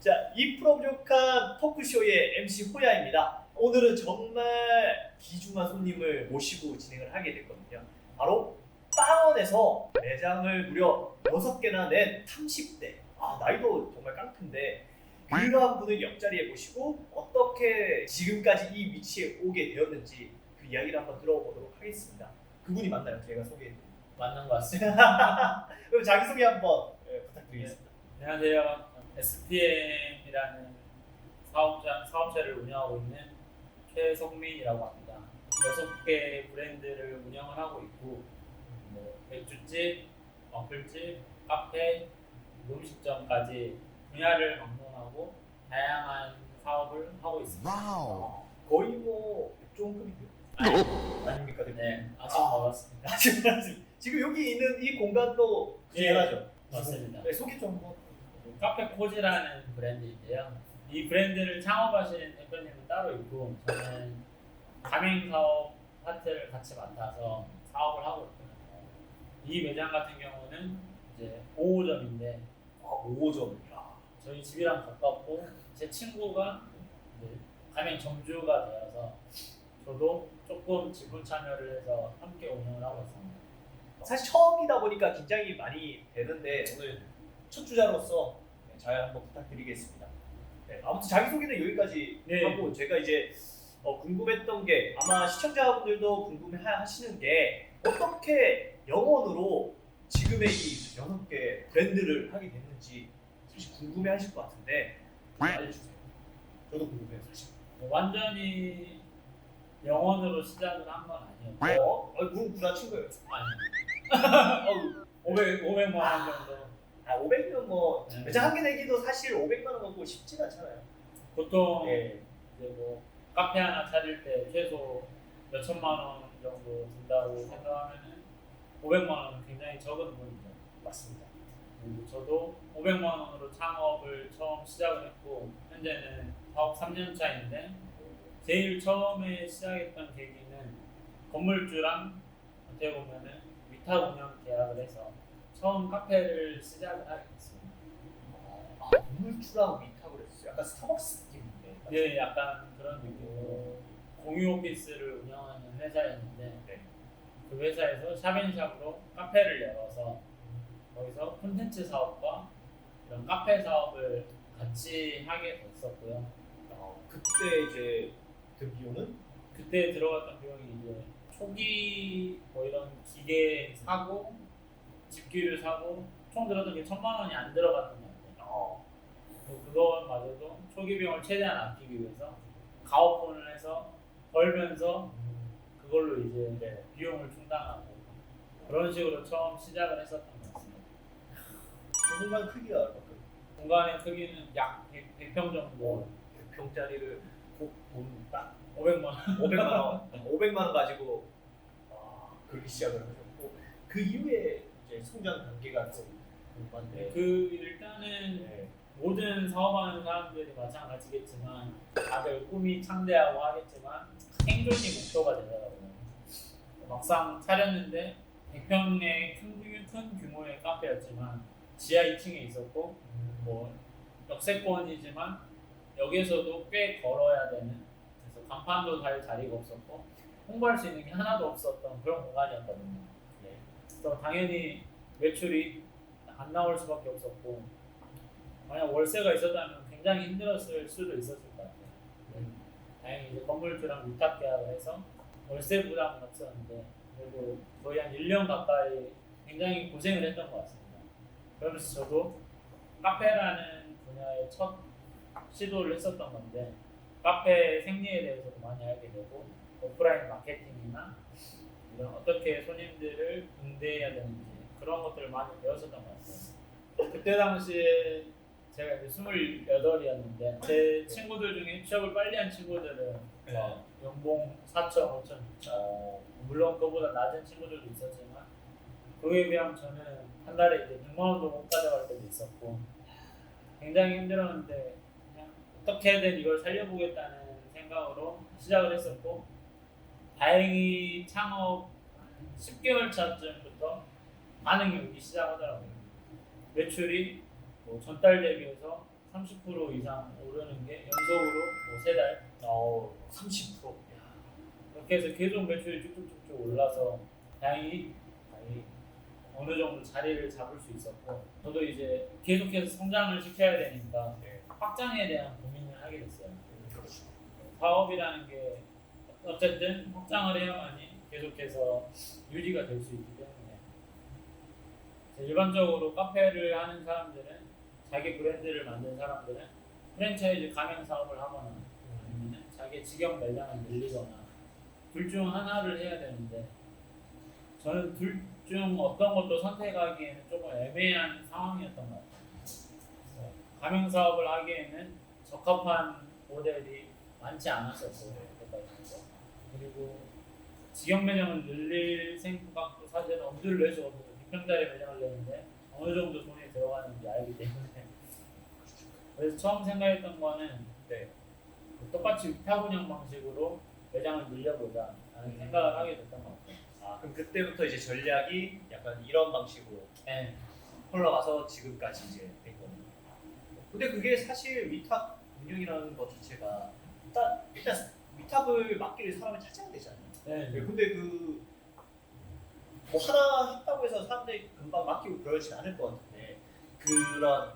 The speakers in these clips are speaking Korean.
자, 이 프로 부족한 토크쇼의 MC 호야입니다. 오늘은 정말 귀중한 손님을 모시고 진행을 하게 됐거든요. 바로 빵원에서 매장을 무려 6개나 낸 30대. 아, 나이도 정말 깡큰데 그러한 분을 옆자리에 모시고 어떻게 지금까지 이 위치에 오게 되었는지 그 이야기를 한번 들어보도록 하겠습니다. 그분이 맞나요? 제가 소개해드릴게요. 맞는 것 같습니다. 그럼 자기소개 한번 예, 부탁드리겠습니다. 안녕하세요. SPM이라는 사업자, 사업체를 운영하고 있는 최성민이라고 합니다. 여섯 개 브랜드를 운영을 하고 있고 뭐 맥주집, 어플집, 카페, 음식점까지 분야를 방문하고 다양한 사업을 하고 있습니다. 아, 거의 뭐 백종급인데요? 아닙니까? 대표님? 네, 아직 멀었습니다. 지금 지금 여기 있는 이 공간도 예, 중요하죠. 맞습니다. 네, 소개 좀 한번. 카페 코지라는 브랜드인데요. 이 브랜드를 창업하신 대표님은 따로 있고 저는 가맹 사업 파트를 같이 맡아서 사업을 하고 있거든요. 이 매장 같은 경우는 이제 5호점인데 아, 5호점. 야. 저희 집이랑 가깝고 제 친구가 이제 가맹 점주가 되어서 저도 조금 지분 참여를 해서 함께 운영을 하고 있습니다. 사실 처음이다 보니까 긴장이 많이 되는데 오늘 첫 주자로서 네, 잘 한번 부탁드리겠습니다. 네, 아무튼 자기소개는 여기까지 네. 하고 제가 이제 어, 궁금했던 게 아마 시청자분들도 궁금해하시는 게 어떻게 영원으로 지금의 이 여섯 개 브랜드를 하게 됐는지 사실 궁금해하실 것 같은데 좀 알려주세요. 저도 궁금해요 사실. 뭐 완전히 영원으로 시작을 한 건 아니었고 어? 어, 그럼 구라친 거예요. 아니 어우, 500, 500만 원 정도 아 500명 뭐 네. 매장 한 개 내기도 사실 500만 원 갖고 쉽지가 않잖아요. 보통 예. 이제 뭐 카페 하나 차릴 때 최소 몇 천만 원 정도 든다고 생각하면은 500만 원은 굉장히 적은 돈이죠. 맞습니다. 그리고 저도 500만 원으로 창업을 처음 시작을 했고 현재는 사업 3년 차인데 제일 처음에 시작했던 계기는 건물주랑 어떻게 보면은 위탁 운영 계약을 해서 처음 카페를 시작을 하게 됐습니다. 아 건물주랑 위탁을 했어요. 약간 스타벅스 느낌인데. 네, 약간 그런 느낌으로 공유 오피스를 운영하는 회사였는데 네. 그 회사에서 샵앤샵으로 카페를 열어서 거기서 콘텐츠 사업과 이런 카페 사업을 같이 하게 됐었고요. 어, 그때 이제 든 비용은 그때 들어갔던 비용이 이제 초기 뭐 이런 기계 사고 집기를 사고 총 들었던 게 천만 원이 안 들어갔던 것 같아요. 어, 뭐 그거마저도 초기 비용을 최대한 아끼기 위해서 가오폰을 해서 벌면서 그걸로 이제 네. 비용을 충당하고 그런 식으로 처음 시작을 했었던 것 같습니다. 그 공간 크기가 얼마큼? 공간의 크기는 약 100, 평 정도, 100평짜리를 돈딱 500만 원. 500만 원, 500만 원 가지고 아, 그렇게 시작을 하셨고 그 이후에 이제 성장 단계가 좀 궁금한데. 그 일단은 네. 모든 사업하는 사람들이 마찬가지겠지만 다들 꿈이 창대하고 하겠지만 생존이 목표가 되더라고요. 막상 차렸는데 100평의 큰, 규- 큰 규모의 카페였지만 지하 2층에 있었고 뭐 역세권이지만 여기에서도 꽤 걸어야 되는 그래서 간판도 달 자리가 없었고 홍보할 수 있는 게 하나도 없었던 그런 공간이었거든요. 네. 그래서 당연히 매출이 안 나올 수밖에 없었고 만약 월세가 있었다면 굉장히 힘들었을 수도 있었을 것 같아요. 다행히 이제 건물주랑 위탁 계약을 해서 월세 부담은 없었는데 그래도 거의 한 1년 가까이 굉장히 고생을 했던 것 같습니다. 그러면서 저도 카페라는 분야의 첫 시도를 했었던 건데 카페 생리에 대해서도 많이 알게 되고 오프라인 마케팅이나 이런 어떻게 손님들을 응대해야 되는지 그런 것들을 많이 배웠었던 것 같아요. 그때 당시에 제가 이제 28이었는데 제 친구들 중에 취업을 빨리 한 친구들은 뭐 연봉 4천, 5천, 6천 어, 물론 그보다 낮은 친구들도 있었지만 그에 비하면 저는 한 달에 이제 6만 원도 못 가져갈 때도 있었고 굉장히 힘들었는데 그냥 어떻게든 이걸 살려보겠다는 생각으로 시작을 했었고 다행히 창업 한 10개월 차쯤부터 반응이 오기 시작하더라고요. 매출이 뭐 전달 대비해서 30% 이상 오르는 게 연속으로 뭐세 달. 어, 30%. 야, 이렇게 해서 계속 매출이 쭉쭉쭉쭉 올라서 다행히 다행히 어느 정도 자리를 잡을 수 있었고 저도 이제 계속해서 성장을 시켜야 되니까 네. 확장에 대한 고민을 하게 됐어요. 사업이라는 게 어쨌든 확장을 해야만이 계속해서 유지가 될 수 있기 때문에 일반적으로 카페를 하는 사람들은 자기 브랜드를 만든 사람들은 프랜차이즈 가맹 사업을 하거나 아니면 자기 직영 매장을 늘리거나 둘 중 하나를 해야 되는데 저는 둘 중 어떤 것도 선택하기에는 조금 애매한 상황이었던 것 같아요. 가맹 사업을 하기에는 적합한 모델이 많지 않았었어요. 그리고 직영 매장을 늘릴 생각도 사실은 엄두를 내서 6 매장을 내는데 어느 정도 돈이 들어가는지 알기 때문에 그래서 처음 생각했던 거는 네. 똑같이 위탁 운영 방식으로 매장을 늘려보자 라는 음. 생각을 하게 됐던 것 같아요. 아, 그럼 그때부터 이제 전략이 약간 이런 방식으로 네. 흘러가서 지금까지 이제 된 거네요. 근데 그게 사실 위탁 운영이라는 것 자체가 일단 일단 위탁을 맡기를 사람을 찾아야 되잖아요. 네. 네, 근데 그 뭐 하나 했다고 해서 사람들이 금방 맡기고 그러진 않을 것 같은데 그런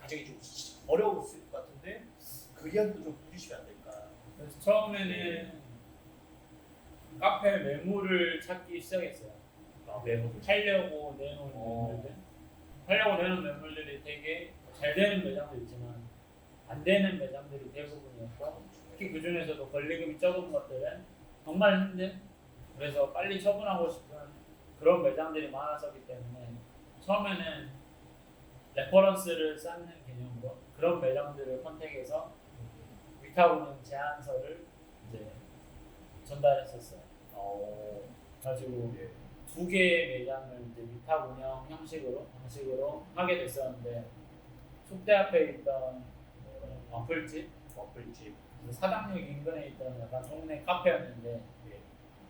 과정이 좀 어려웠을 것 같은데 그 이야기도 좀 해주시면 안 될까? 그래서 처음에는 카페 매물을 찾기 시작했어요. 아, 매물을 팔려고 내놓은 어. 매물들. 팔려고 내놓은 매물들이 되게 잘 되는 매장도 있지만 안 되는 매장들이 대부분이었고 특히 그 중에서도 권리금이 적은 것들은 정말 힘든 그래서 빨리 처분하고 싶은 그런 매장들이 많았었기 때문에 처음에는 레퍼런스를 쌓는 개념으로 그런 매장들을 컨택해서 위탁운영 제안서를 이제 전달했었어요. 어, 가지고 예. 두 개의 매장을 이제 위탁 운영 형식으로 방식으로 하게 됐었는데 숙대 앞에 있던 와플집 와플집 사당역 인근에 있던 약간 동네 카페였는데 예.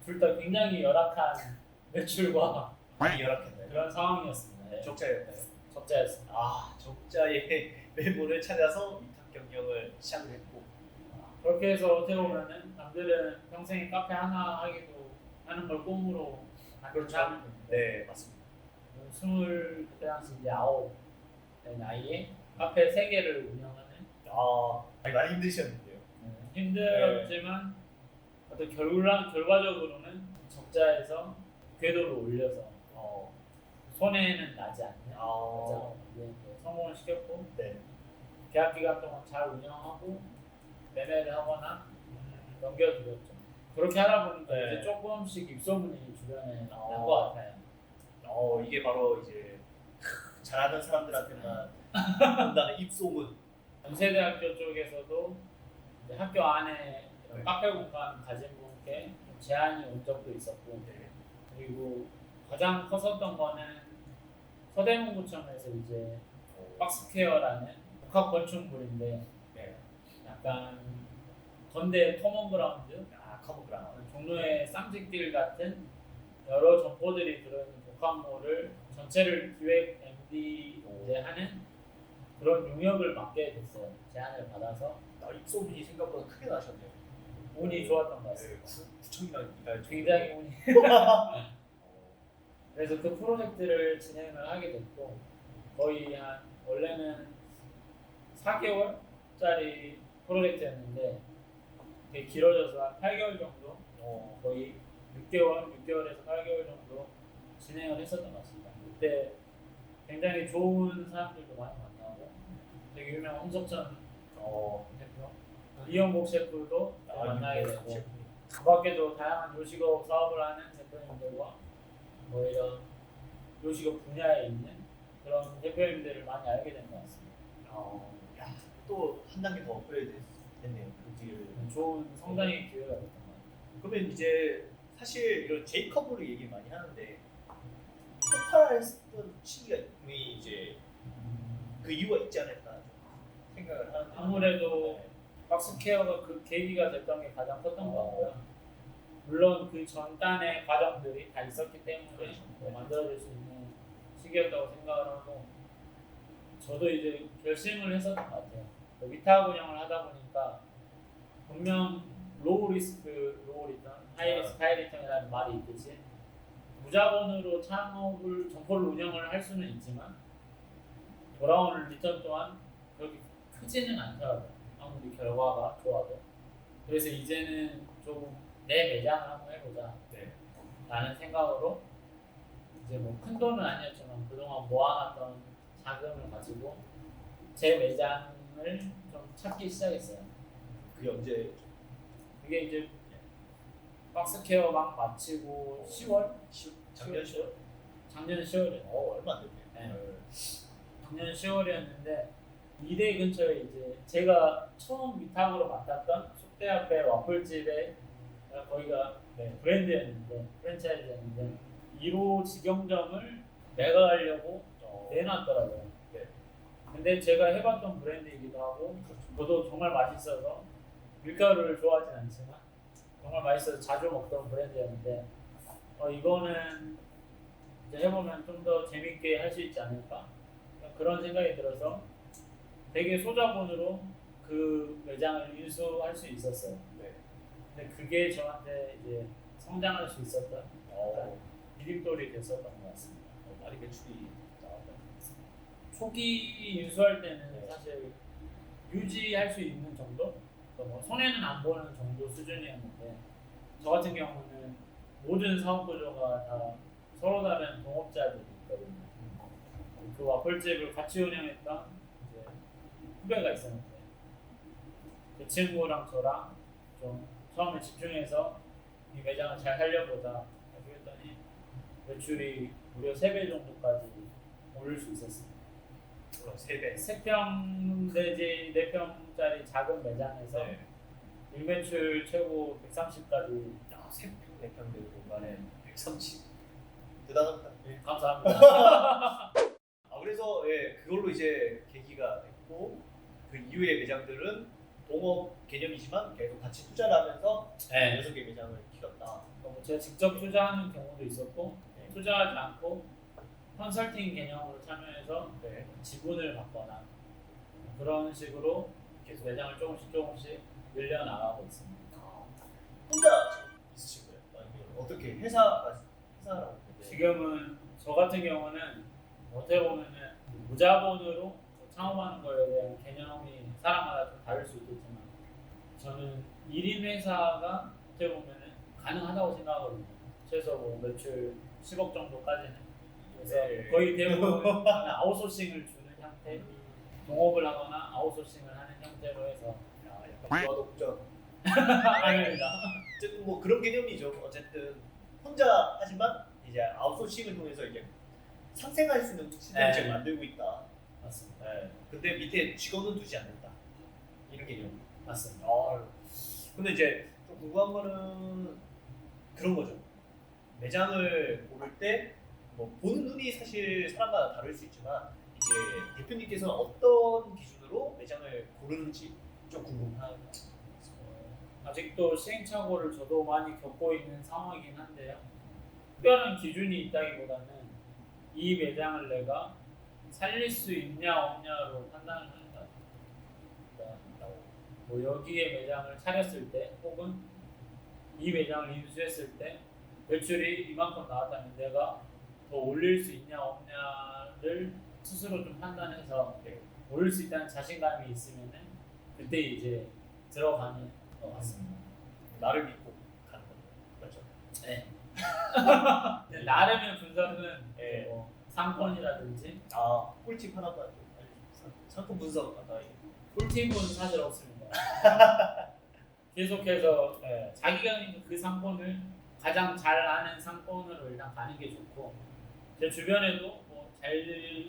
둘다 굉장히 열악한 매출과 많이 열악했나요? 그런 상황이었습니다. 네. 적자였나요? 적자였습니다. 아 적자의 매물을 찾아서 위탁 경영을 시작을 했고 그렇게 해서 어떻게 보면은 남들은 평생에 카페 하나 하기도 하는 걸 꿈으로 그렇죠. 사람인데 네 맞습니다. 스물 그때 당시 이제 아홉 된 나이에 카페 세 개를 운영하는 아 많이, 많이 힘드셨는데요. 네, 힘들었지만 어떤 결과 결과적으로는 적자에서 궤도를 올려서 어, 손해는 나지 않는 아, 매장을 이제 성공을 시켰고 네. 계약 기간 동안 잘 운영하고 매매를 하거나 넘겨드렸죠. 그렇게 하다 보니까 네. 이제 조금씩 입소문이 주변에 어. 난것 같아요. 어 이게 바로 이제 크, 잘하는 사람들한테만 온다는 입소문. 연세대학교 쪽에서도 이제 학교 안에 이런 네. 카페 공간 가진 분께 좀 제안이 온 적도 있었고 네. 그리고 가장 컸었던 거는 서대문구청에서 이제 어, 박스퀘어라는 복합 건축물인데 네. 약간 건대 커먼그라운드 아 커먼그라운드. 종로의 쌍짓길 같은 여러 점포들이 들어있는 복합몰을 전체를 기획 MD 이제 하는 그런 용역을 맡게 됐어요. 제안을 받아서 아, 입소문이 생각보다 크게 나셨네요. 운이 좋았던 것 네, 같습니다. 구, 구청이랑 일할 정도로. 굉장히 운이. 어, 그래서 그 프로젝트를 진행을 하게 됐고 거의 한 원래는 4개월짜리 프로젝트였는데 되게 길어져서 한 8개월 정도 어, 거의 6개월, 6개월에서 8개월 정도 진행을 했었던 것 같습니다. 그때 굉장히 좋은 사람들도 많이 만나고 되게 유명한 홍석천 어, 이영복 셰프도 아, 만나게 되고. 그 밖에도 다양한 요식업 사업을 하는 대표님들과 뭐 이런 요식업 분야에 있는 그런 대표님들을 많이 알게 된 것 같습니다. 어, 야, 또한 단계 더 업그레이드 됐네요. 그 뒤를. 좋은 성장의 기회가 됐던 것 같아요. 그러면 이제 사실 이런 제이커브를 얘기 많이 하는데 폭발했던 시기가 이제 그 이유가 있지 않을까 좀 생각을 하는데 아무래도 네. 박스 케어가 그 계기가 됐던 게 가장 컸던 것 같고요. 물론 그 전단의 과정들이 다 있었기 때문에. 뭐 만들어질 수 있는 시기였다고 생각을 하고 저도 이제 결심을 했었던 것 같아요. 그 위탁 운영을 하다 보니까 분명 로우 리스크, 로우 리턴, 하이 리스크, 하이 리턴이라는 말이 있듯이 무자본으로 창업을 점포를 운영을 할 수는 있지만 돌아오는 리턴 또한 그렇게 크지는 않더라고요. 아무리 결과가 좋아도. 그래서 이제는 조금 내 매장을 한번 해보자. 네. 라는 생각으로 이제 뭐 큰 돈은 아니었지만 그동안 모아놨던 자금을 가지고 제 매장을 좀 찾기 시작했어요. 그게 언제 그게 이제 박스 케어 막 마치고 10월? 작년 10월? 작년 10월에 어 얼마 안 됐네. 네. 작년 10월이었는데 이대 근처에 이제 제가 처음 위탁으로 맡았던 숙대 앞에 와플집에 거기가 네, 브랜드였는데 프랜차이즈였는데 1호 직영점을 매각하려고 어, 내놨더라고요. 네. 근데 제가 해봤던 브랜드이기도 하고 저도 정말 맛있어서 밀가루를 좋아하진 않지만 정말 맛있어서 자주 먹던 브랜드였는데 어, 이거는 이제 해보면 좀 더 재밌게 할 수 있지 않을까 그런 생각이 들어서 되게 소자본으로 그 매장을 인수할 수 있었어요. 네. 근데 그게 저한테 이제 성장할 수 있었던 어, 디딤돌이 됐었던 것 같습니다. 어, 많이 매출이 나왔다. 초기 인수할 때는 네. 사실 유지할 수 있는 정도? 그러니까 뭐 손해는 안 보는 정도 수준이었는데 저 같은 경우는 모든 사업 구조가 다 서로 다른 동업자들이 있거든요. 그 와플집을 같이 운영했던 후배가 있었는데 그 친구랑 저랑 좀 처음에 집중해서 이 매장을 잘 살려보자 이렇게 했더니 매출이 무려 3배 정도까지 오를 수 있었습니다. 물론 세 배. 3평 내지 4평짜리 작은 매장에서 네. 일매출 최고 130까지 아, 세평 네평 되는 공간에 130. 대단합니다. 네, 감사합니다. 아 그래서 예 그걸로 이제 그 이후의 매장들은 동업 개념이지만 계속 같이 투자를 하면서 네. 여섯 개 매장을 키웠다. 뭐 제가 직접 투자하는 경우도 있었고 네. 투자하지 않고 컨설팅 개념으로 참여해서 네. 지분을 받거나 그런 식으로 계속 매장을 조금씩 조금씩 늘려 나가고 있습니다. 혼자 지금 있으신 거예요? 아니면 어떻게 회사가 회사라고 지금은 저 같은 경우는 어떻게 보면은 무자본으로 창업하는 거에 대한 개념이 사람마다 좀 다를 수 있겠지만 저는 1인 회사가 어떻게 보면은 가능하다고 생각하거든요. 최소 뭐 매출 10억 정도까지는 그래서 네. 거의 대부분 아웃소싱을 주는 형태 동업을 하거나 아웃소싱을 하는 형태로 해서 야, 약간 유아독전 아닙니다. 어쨌든 뭐 그런 개념이죠. 어쨌든 혼자 하지만 이제 아웃소싱을 통해서 이제 상생할 수 있는 시스템을 네. 지금 만들고 있다. 맞습니다. 네. 근데 밑에 직원은 두지 않는다. 이런 개념. 맞습니다. 아, 근데 이제 좀 궁금한 거는 그런 거죠. 매장을 고를 때 뭐 보는 눈이 사실 사람마다 다를 수 있지만 이제 대표님께서는 어떤 기준으로 매장을 고르는지 좀 궁금합니다. 아직도 시행착오를 저도 많이 겪고 있는 상황이긴 한데요. 특별한 기준이 있다기보다는 이 매장을 내가 살릴 수 있냐 없냐로 판단을 같아요. 그러니까 뭐 여기에 매장을 차렸을 때 혹은 이 매장을 인수했을 때 매출이 이만큼 나왔다면 내가 더 올릴 수 있냐 없냐를 스스로 좀 판단해서 네. 올릴 수 있다는 자신감이 있으면은 그때 이제 들어가는 것 같습니다. 나를 믿고 가는 거죠. 그렇죠. 네. 나름의 분석은 네. 뭐 상권이라든지 아 꿀팁 하나만 알려주세요. 상품 분석 아까 꿀팁은 사실 없습니다. 계속해서 네. 자기가 있는 그 상권을 가장 잘 아는 상권으로 일단 가는 게 좋고 제 주변에도 뭐 잘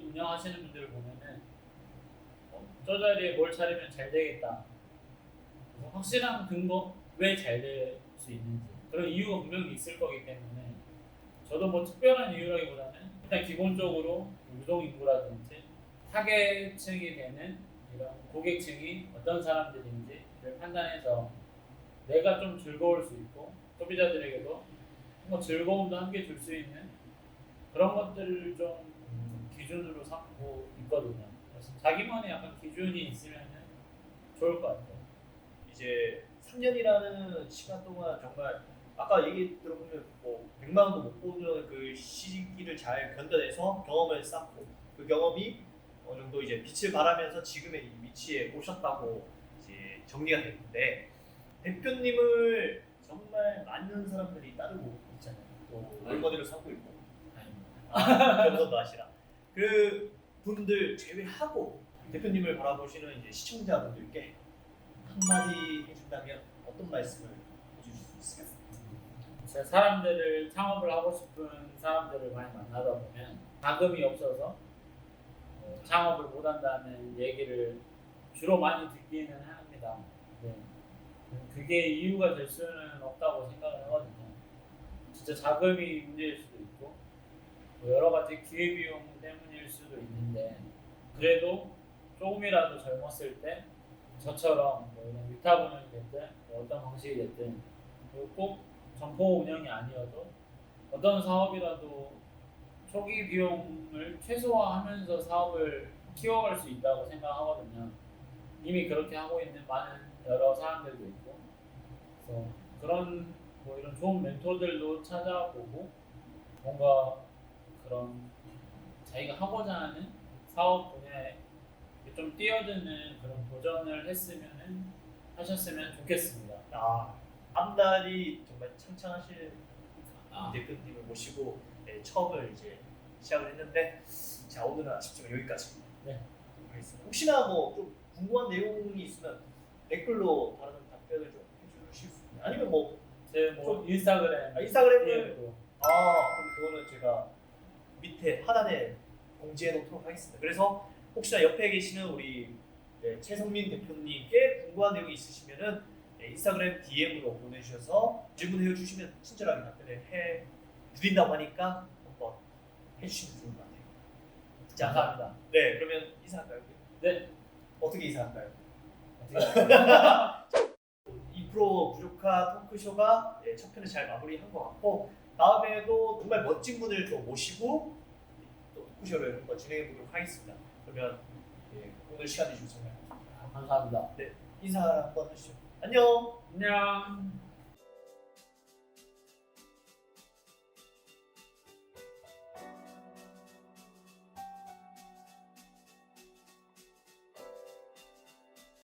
운영하시는 분들을 보면은 어, 저 자리에 뭘 차리면 잘 되겠다. 확실한 근거 왜 잘 될 수 있는지 그런 이유가 분명히 있을 거기 때문에 저도 뭐 특별한 이유라기보다는 일단 기본적으로 유동 인구라든지 타겟층이 되는 이런 고객층이 어떤 사람들인지를 판단해서 내가 좀 즐거울 수 있고 소비자들에게도 뭐 즐거움도 함께 줄 수 있는 그런 것들을 좀 기준으로 삼고 있거든요. 그래서 자기만의 약간 기준이 있으면 좋을 것 같아요. 이제 3년이라는 시간 동안 정말 아까 얘기 들어보면 뭐 100만 원도 못 보는 그 시기를 잘 견뎌내서 경험을 쌓고 그 경험이 어느 정도 이제 빛을 발하면서 지금의 이 위치에 오셨다고 이제 정리가 됐는데 대표님을 정말 많은 사람들이 따르고 있잖아요. 또 월머니를 삼고 있고 아닙니다. 아, 겸손도 하시라. 그 분들 제외하고 대표님을 바라보시는 이제 시청자분들께 한마디 해준다면 어떤 말씀을 해주실 수 있을까요? 사람들을 창업을 하고 싶은 사람들을 많이 만나다 보면 자금이 없어서 어, 창업을 못한다는 얘기를 주로 많이 듣기는 합니다. 네. 그게 이유가 될 수는 없다고 생각을 하거든요. 진짜 자금이 문제일 수도 있고 뭐 여러 가지 기회비용 때문일 수도 있는데 그래도 조금이라도 젊었을 때 저처럼 뭐 이런 위탁운영이 됐든 뭐 어떤 방식이 됐든 꼭 점포 운영이 아니어도 어떤 사업이라도 초기 비용을 최소화하면서 사업을 키워갈 수 있다고 생각하거든요. 이미 그렇게 하고 있는 많은 여러 사람들도 있고, 그래서 그런 뭐 이런 좋은 멘토들도 찾아보고 뭔가 그런 자기가 하고자 하는 사업 분야에 좀 뛰어드는 그런 도전을 했으면은 하셨으면 좋겠습니다. 아, 앞날이 정말 창창하실 아. 대표님을 모시고 네, 처음을 이제 시작을 했는데 자 오늘은 아쉽지만 여기까지 네. 하겠습니다. 혹시나 뭐 좀 궁금한 내용이 있으면 댓글로 다른 답변을 좀 해주실 수 있나요? 아니면 뭐 제뭐 인스타그램 아, 인스타그램을 DM으로 아, 그럼 그거는 제가 밑에 하단에 공지해 놓도록 하겠습니다. 그래서 혹시나 옆에 계시는 우리 네, 최성민 대표님께 궁금한 내용이 있으시면은 네, 인스타그램 DM으로 보내주셔서 질문해 주시면 친절하게 답변을 해 드린다고 하니까 한번 해주시면 좋을 것 같아요. 자, 감사합니다. 네, 그러면 인사할까요? 네. 어떻게 인사할까요? 할까요? 2프로 부족한 토크쇼가 예, 첫 편을 잘 마무리한 것 같고 다음에도 정말 멋진 분을 또 모시고 또 토크쇼를 한번 진행해 보도록 하겠습니다. 그러면 예, 오늘 시간 내주셔서 정말 감사합니다. 인사 한번 하시죠. 안녕. 안녕.